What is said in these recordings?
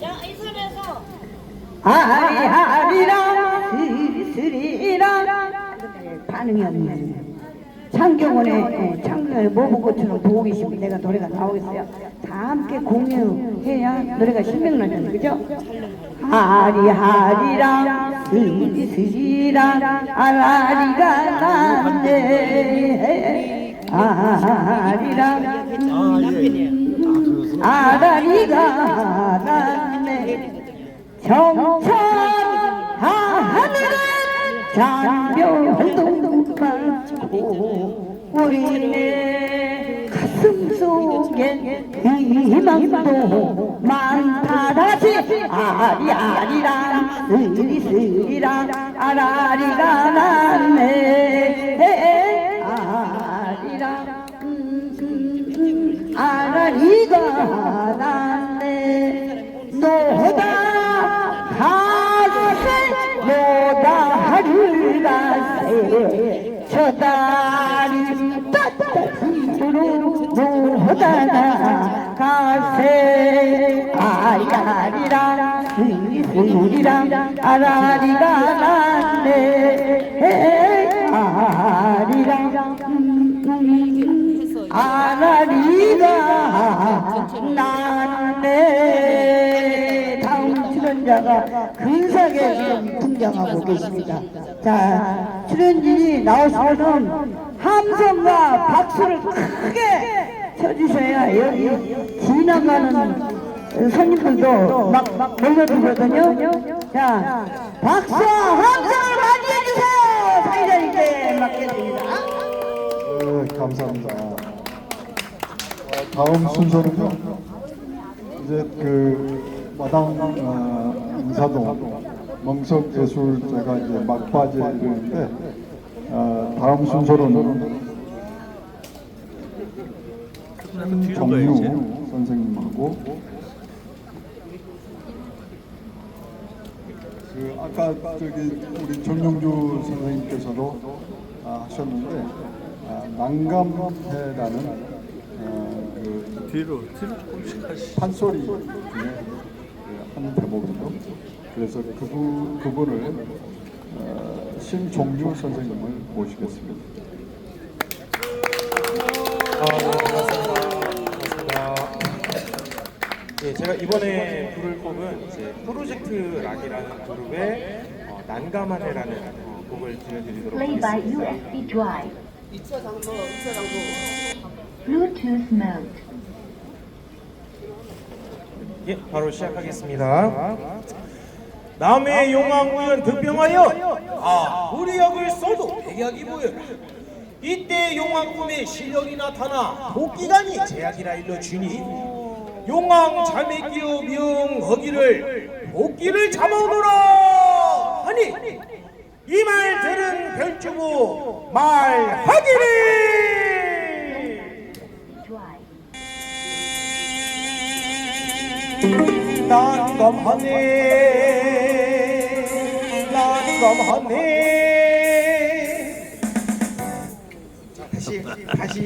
자, 이 손에서. 아리아리라 스리스리라 반응이 없네. 창경원에 창경원에 모부고처럼 보고 계시면 내가 노래가 나오겠어요. 다 함께 공유해야 노래가 신명나잖아요. 그죠? 아리아리라 스리 스리라 아라리가 났네 아리라 아라리가 났네. 정천 하늘은 잔병동만 우리네 가슴 속엔 희망도 많다 다시 아리아리랑 스리스리랑 아라리가 났네 아라리가 났네. 노다 가세 노다 하루가세 저 다리 따뜻으로 노다 가세. 아리아리랑 스리스리랑 아라리가 났네. 아리랑 음, 음, 아라리 가 났네. 다음 출연자가 근사하게 등장하고 계십니다. 자 출연진이 나오시면 함성과 박수를 크게 쳐주셔야 여기 지나가는 손님들도 막, 막 몰려들거든요. 자 박수와 함성을 많이 해주세요. 사회자님께 맡겨드립니다. 네, 감사합니다. 어, 다음 순서는요. 이제 그 마당 어, 인사동 멍석예술제가 이제 막바지에 이르는데 어, 다음 순서로는 정유 선생님하고 그 아까 저기 우리 정용주 선생님께서도 아, 하셨는데 아, 난감해라는 어, 그 뒤로 뒤로 조금씩 하시. 판소리 중에 그한 대목이죠. 그래서 그분 그분을 어, 신종유 선생님을 모시겠습니다. 예, 제가 이번에 부를 곡은 이제 프로젝트 락이라는 그룹의 어, 난감한 해라는 어, 곡을 들려드리도록 Play by 하겠습니다. USB drive. Bluetooth mode. 예, 바로 시작하겠습니다. 남의 용왕 우연 득병하여 아 우리역을 써도 백약이 보여라. 이때 용왕 꿈에 실력이 나타나 복기간이 제약이라 일러 주니 용왕 잠에 끼어 명허기를 복기를 잡아오너라 하니 이 말 들은 별주고 말하기를 난감하네 난감하네 자 다시 다시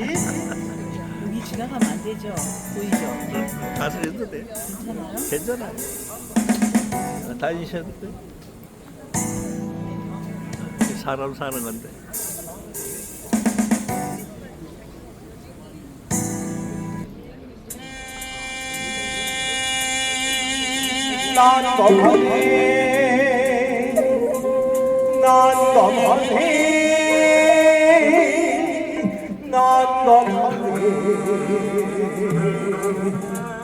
여기 지나가면 안 되죠. 보이죠? 가서 해도 돼. 괜찮아요? 괜찮아요. 어, 다니셔도 돼. 사람 사는 건데. 난감하네 난감하네 난감하네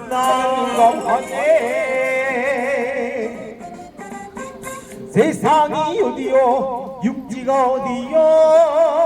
난감하네 세상이 어디요? 육지가 어디요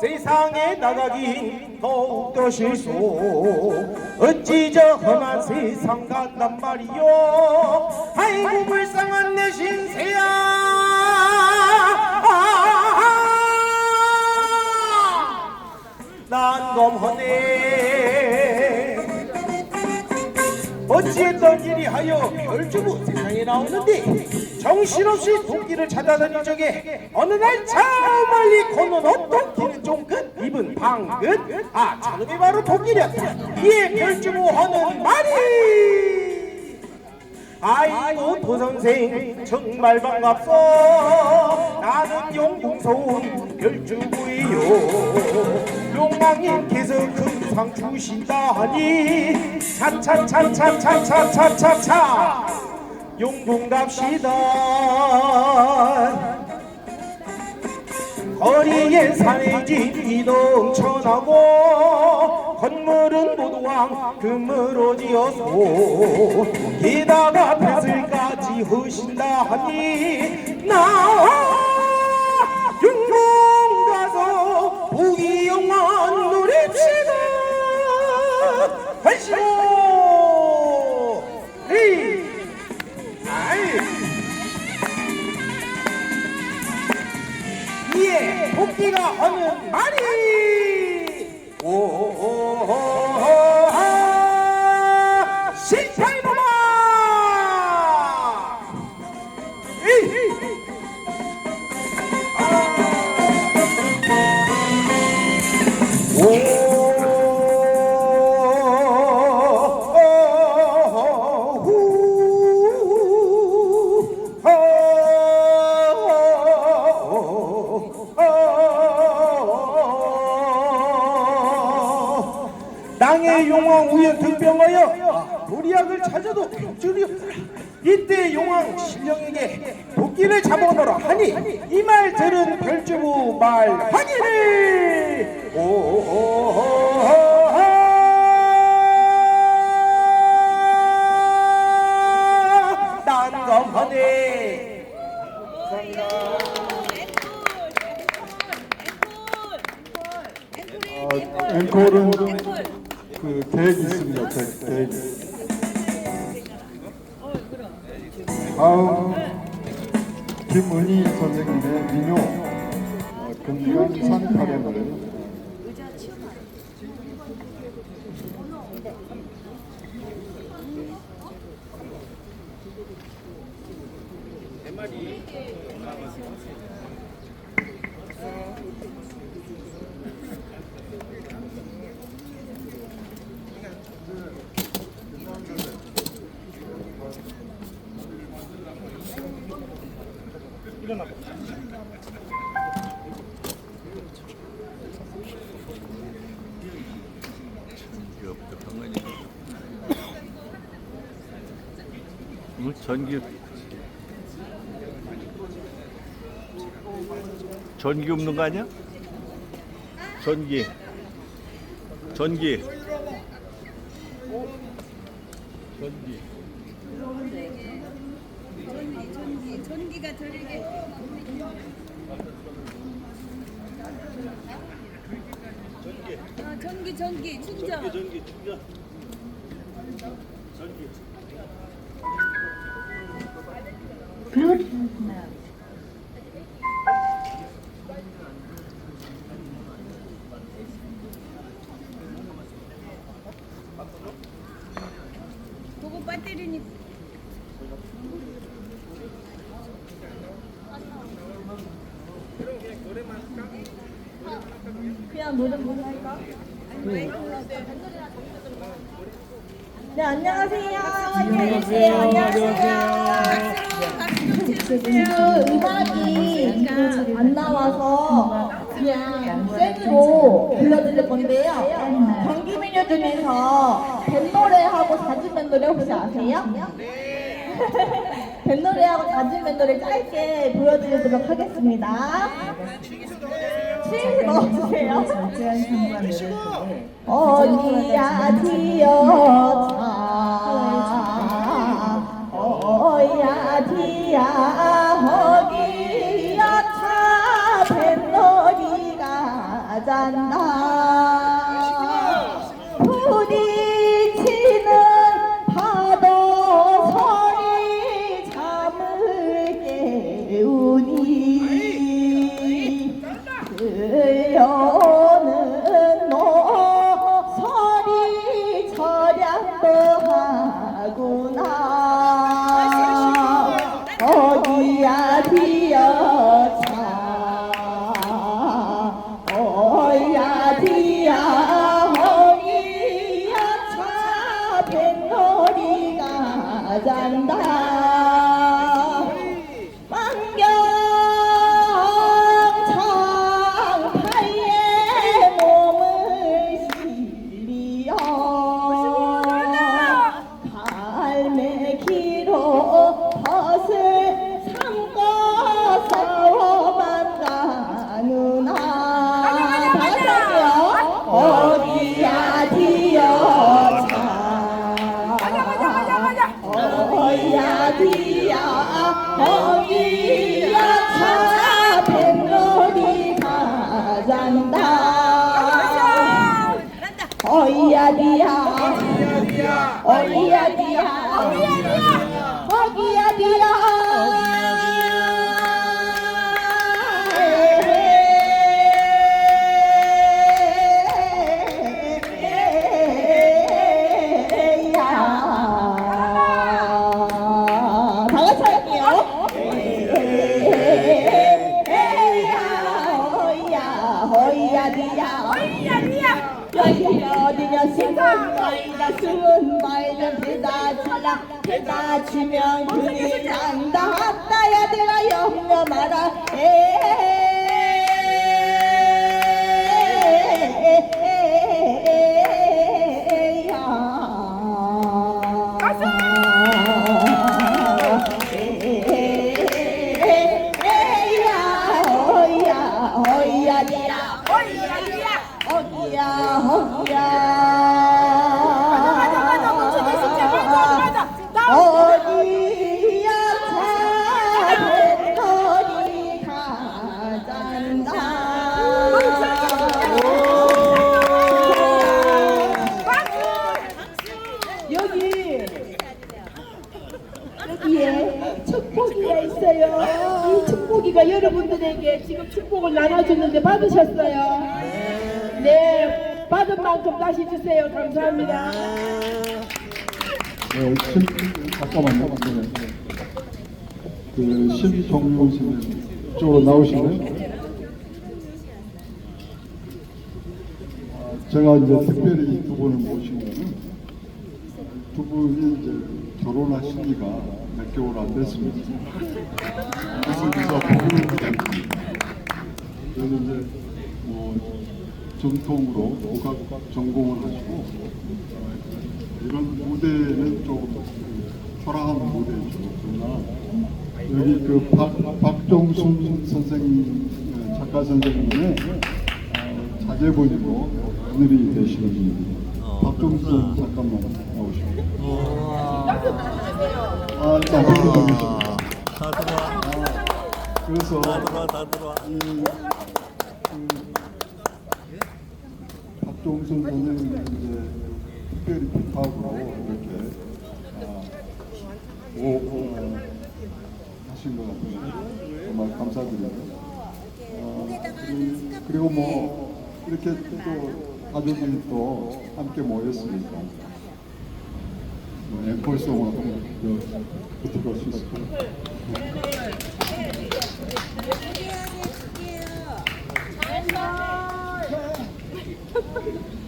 세상에 나가긴 더욱더 실소. 어찌 저 험한 세상 간단 말이요 아이고 불쌍한 내 신세야. 난검하네. 어찌했던 일이 하여 별주부 세상에 나오는데 정신없이 도끼를 찾아다닌 적에 어느 날 저 멀리 건너는 도끼는 쫑긋 입은 방긋 아 저놈이 바로 도끼였다 이에 별주부 하는 말이. 아이고 도선생 정말 반갑소. 나는 용궁서운 별주부이요. 용왕님께서 큰상 주신다 하니 차차차차차차차차차. 용궁 갑시다 거리엔 산의진이 넘쳐나고 건물은 모두 황금으로 지어서 게다가 벼슬까지 허신다 하니 나 비가 오면 말이? 오호호호호 신팔보마! 오. 앵콜은 그 계획이 있습니다. 계- 계획. 다음 김은희 선생님의 민요 어, 금강산 카레 노 전기 전기 없는 거 아니야? 전기 전기 네 안녕하세요. 안녕하세요. 안녕하세요. 그 음악이 그안 나와서 그냥 생으로 불러드릴 건데요. 경기 메뉴 중에서 뱃노래하고 자진 뱃노래 혹시 아세요? 뱃노래하고 자진 뱃노래 짧게 보여드리도록 하겠습니다. 어. 어, 어디야 디어차 어야 디야 Maria, Holy 수건 마이다 배다 치라 배다 치면 그리 난다 아따야 내가 염려 마라. 어디 여러분들에게 지금 축복을 나눠줬는데 받으셨어요. 네, 받은 만큼 다시 주세요. 감사합니다. 네, 심, 잠깐만요. 네. 그 심동용 선생님 이쪽으로 나오시면 아, 제가 이제 특별히 이두 분을 모신 거는 두 분이 이제 결혼하신 지가 몇 개월 안 됐습니다. 그래서 부부를 그래서 이제 뭐 정통으로 국악 전공을 하시고 어, 이런 무대는 좀 초라한 무대죠. 그러나 여기 그 박, 박종순 선생님, 어, 작가 선생님의 어, 자제분이고 오늘이 되시는 분입니다. 박종순 잠깐만. 아, 자, 그렇게 되시고. 다 들어와. 그래서 다 들어와. 다 들어와. 이, 그, 박종순 선생님 이제 특별히 부탁으로 이렇게 아, 오, 오, 하신 것 같아요. 정말 감사드리고. 어, 그리- 그리고 뭐 이렇게 또 가족이 또 함께 모였으니까 뭐 앵콜송을 한번 부탁할 수 있을까요?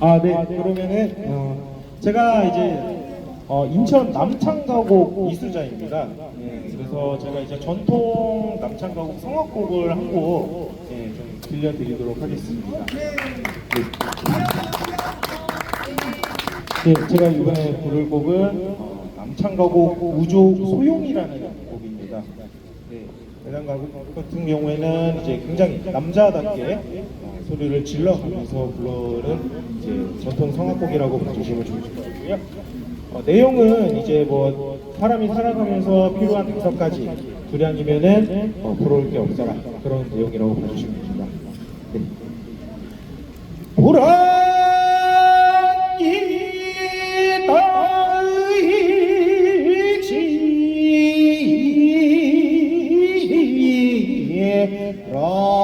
아, 네. 그러면은 어, 제가 이제 어, 인천 남창가곡 이수자입니다. 예, 그래서 제가 이제 전통 남창가곡 성악곡을 한곡 예, 좀 들려드리도록 하겠습니다. 네, 제가 이번에 부를 곡은 어, 남창가곡 우조 소용이라는 곡입니다. 네, 매장가곡 같은 경우에는 이제 굉장히 남자답게 어, 소리를 질러가면서 부르는 이제 전통 성악곡이라고 봐주시면 좋을 것 같고요. 어, 내용은 이제 뭐 사람이 살아가면서 필요한 다섯 가지 분량이면은 어, 부러울 게 없어라 그런 내용이라고 봐주시면 됩니다. 네. 불안 라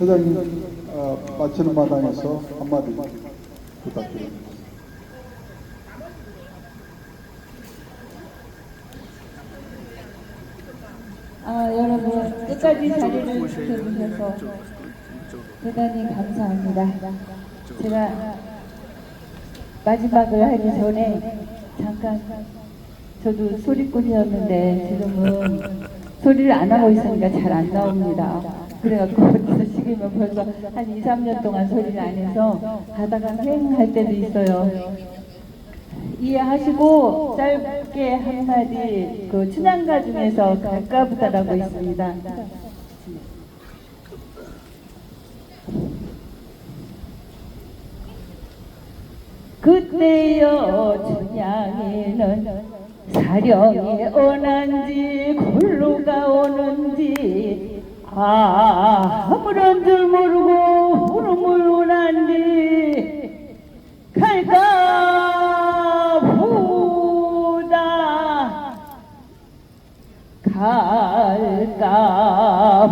회장님 어, 마치는 마당에서 한마디 부탁드립니다. 아, 여러분 끝까지 자리를 지켜주셔서 대단히 감사합니다. 제가 마지막을 하기 전에 잠깐 저도 소리꾼이었는데 지금은 소리를 안 하고 있으니까 잘 안 나옵니다. 그래갖고 지금은 벌써 한 2, 3년 동안 소리를 안 해서 가다가 휑할 때도 있어요. 이해하시고 짧게 한마디 그 춘향가 중에서 갈까부다라고 있습니다. 그때여 춘향이는 사령이 오는지 골로가 오는지 아무런 줄 모르고 후름을 오난디 갈까 보다. 갈까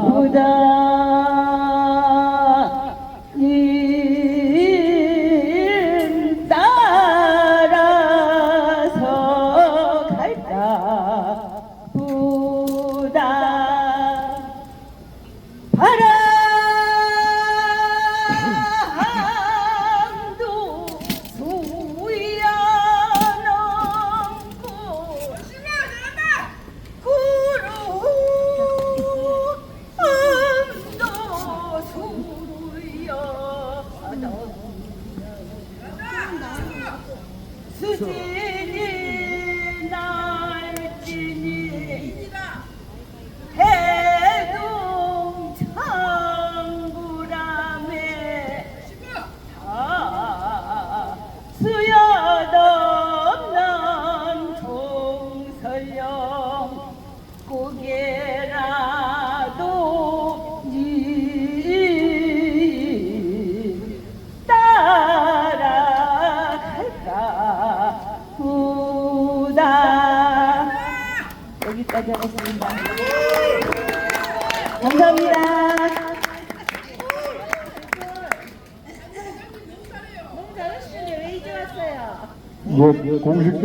보다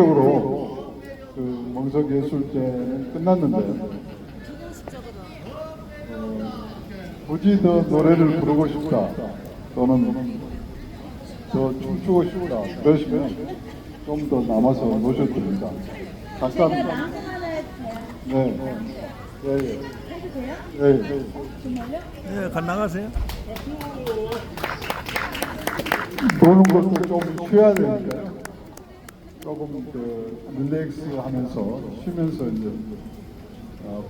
공식적으로 그 멍석 예술제는 끝났는데 어, 굳이 더 노래를 부르고 싶다 또는 더 춤추고 싶다 그러시면 좀 더 남아서 노셔도 됩니다. 잠깐 네. 예, 예. 예, 예. 네, 간 나가세요. 노는 것도 좀 쉬어야 되니까 조금 그 릴렉스 하면서 쉬면서 이제 어,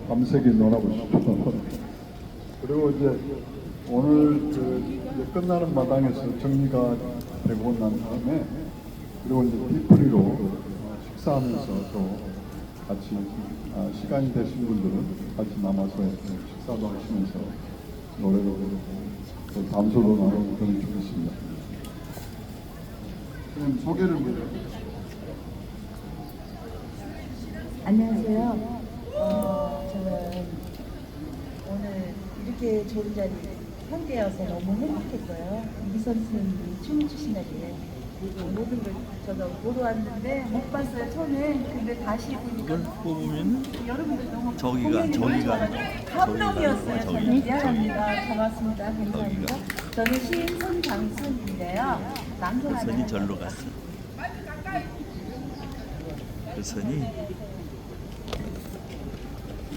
놀아고 싶어요. 그리고 이제 오늘 그 이제 끝나는 마당에서 정리가 되고 난 다음에 그리고 이제 어, 식사하면서 또 같이 아, 시간이 되신 분들은 같이 남아서 식사도 하시면서 노래도 또 담소도 나누고 그러면 좋겠습니다. 그럼 소개를 먼저. 안녕하세요. 어, 저는 오늘 이렇게 좋은 자리 함께여서 너무 행복했고요. 이선 선생님이 춤을 추시나게 그리고 모든 걸 저도 보러 왔는데 못 봤어요 처음에. 근데 다시 보니까 이걸 뽑으면 여러분들 너무 저기가, 저기가, 감동이었어요. 저기가, 저는 미안합니다. 고맙습니다. 감사합니다. 저기가. 저는 손장순인데요. 그 남편한테 선이 절로 갔어. 그 선이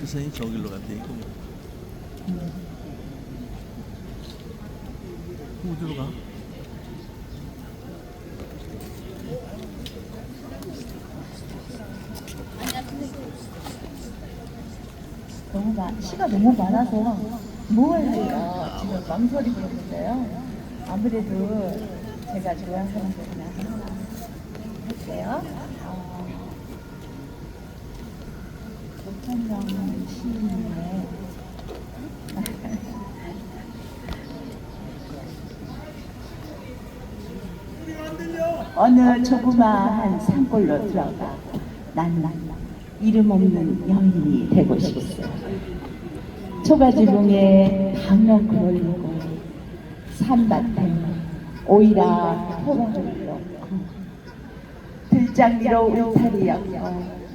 그 선이 저길로 갔대 이거. 어디로 가? 너무 많, 시가 너무 많아서 뭘 해요? 지금 망설이 부르는데요. 아무래도 제가 좋아하는 하나 할게요. 어, 현명 시인의 어느 조그마한 산골로 들어가 난 이름 없는 여인이 되고 싶었어요. 초가지붕에 방역을 올리고 산밭에 오이라 포로를 넣고 들장 위로 울타리 엮고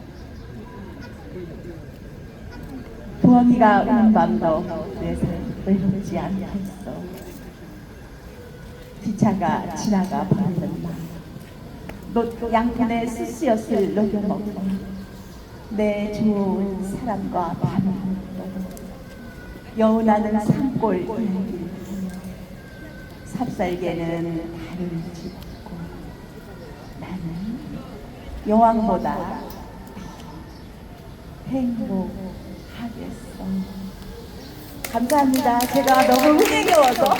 부엉이가 우는 밤도 그래서 외롭지 않겠어. 기차가 지나가 버리는 밤. 양푼에 스시엇을 녹여먹고 내 좋은 사람과 밤을 여운하는 산골 삽살개는 달을 짚고 나는 여왕보다 더 행복하겠어 감사합니다 제가 너무 흥행해워서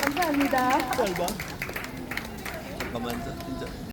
감사합니다 짧아. 잠깐만.